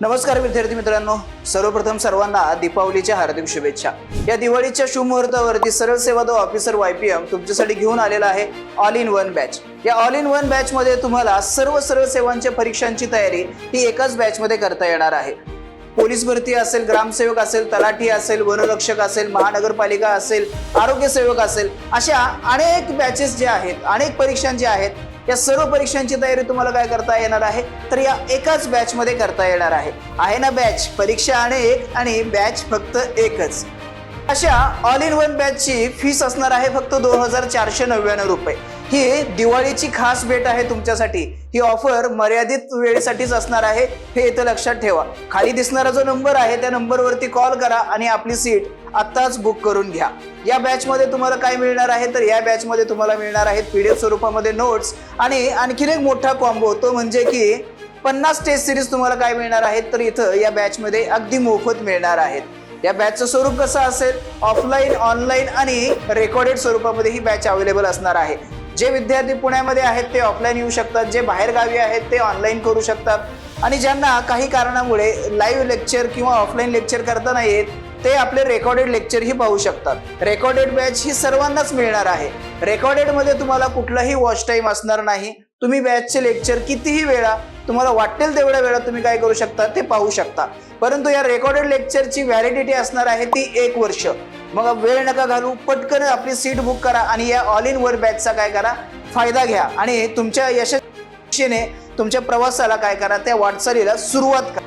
नमस्कार विद्यार्थी मित्रांनो. सर्वप्रथम सर्वांना दीपावलीच्या हार्दिक शुभेच्छा. या दिवाळीच्या शुभमुहूर्तावरती सरळ सेवा दो ऑफिसर वाय पी एम तुमच्यासाठी घेऊन आलेला आहे ऑल इन वन बॅच या ऑल इन वन बॅच मध्ये तुम्हाला सर्व सरळ सेवांच्या परीक्षांची तयारी ही एकाच बॅच मध्ये करता येणार आहे. पोलीस भरती असेल ग्रामसेवक असेल तलाठी असेल वनरक्षक असेल महानगरपालिका असेल आरोग्य सेवक असेल अशा अनेक बॅचेस जे आहेत अनेक परीक्षा ज्या आहेत. या सर्व परीक्षांची तयारी तुम्हाला काय करता येणार आहे? तर या एकाच बॅचमध्ये करता येणार आहे. आहे ना बॅच परीक्षा अनेक आणि बॅच फक्त एकच. अशा ऑल इन वन बॅचची फीस असणार आहे फक्त दोन हजार चारशे नव्याण्णव रुपये. ही दिवाळीची खास भेट आहे तुमच्यासाठी. ही ऑफर मर्यादित वेळेसाठीच असणार आहे हे इथं लक्षात ठेवा. खाली दिसणारा जो नंबर आहे त्या नंबरवरती कॉल करा आणि आपली सीट आत्ताच बुक करून घ्या. या बॅचमध्ये तुम्हाला काय मिळणार आहे? तर या बॅचमध्ये तुम्हाला मिळणार आहेत पी डी एफ स्वरूपामध्ये नोट्स आणि आणखीन एक मोठा कॉम्बो तो म्हणजे की पन्नास टेस्ट सिरीज तुम्हाला काय मिळणार आहेत? तर इथं या बॅचमध्ये अगदी मोफत मिळणार आहेत. या बॅचचं स्वरूप कसं असेल? ऑफलाईन ऑनलाईन आणि रेकॉर्डेड स्वरूपामध्ये ही बॅच अवेलेबल असणार आहे. जे विद्यार्थी पुण्यामध्ये आहेत ते ऑफलाईन येऊ शकतात. जे बाहेर गावी आहेत ते ऑनलाईन करू शकतात. आणि ज्यांना काही कारणामुळे लाईव्ह लेक्चर किंवा ऑफलाईन लेक्चर करता नाही येत ते आपले रेकॉर्डेड लेक्चर ही पाहू शकतात. रेकॉर्डेड बॅच ही सर्वांनाच मिळणार आहे. रेकॉर्डेडमध्ये तुम्हाला कुठलाही वॉच टाइम असणार नाही. तुम्ही बॅचचे लेक्चर कितीही वेळा तुम्हाला वाटेल तेवढ्या वेळा तुम्ही काय करू शकता ते पाहू शकता. परंतु या रेकॉर्डेड लेक्चरची व्हॅलिडिटी असणार आहे ती एक वर्ष. मग वेळ नका घालू पटकन आपली सीट बुक करा आणि या ऑल इन वर बॅचचा काय करा फायदा घ्या. आणि तुमच्या यशस्वीने तुमच्या प्रवासाला काय करा त्या वाटचालीला सुरुवात करा.